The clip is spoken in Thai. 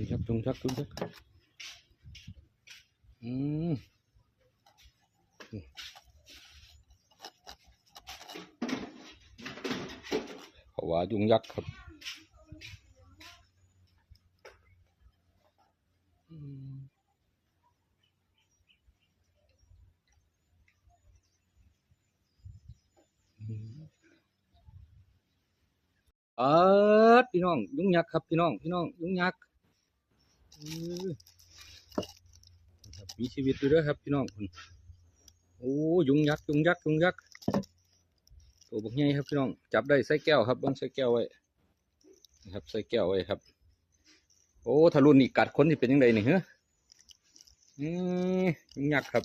นี่ครับจุงชักจุงชักอืมเขาว่ายุงยักษ์ครับอืมอืมเออพี่น้อง ยุงยักษ์ครับพี่น้อง พี่น้อง ยุงยักษ์ มีชีวิตอยู่เด้วยครับพี่น้องคุณโอ้ยุงยักษ์ยุงยักษ์ยุงยักษ์ตัวบักใหญ่ครับพี่น้องจับได้ใส่แก้วครับเบังใส่แก้วไว้นะครับใส่แก้วไว้ครับ โอ้ทะลุนี่กัดคนที่เป็นยังไงนี่เหรออืมยุงยักษ์ครับ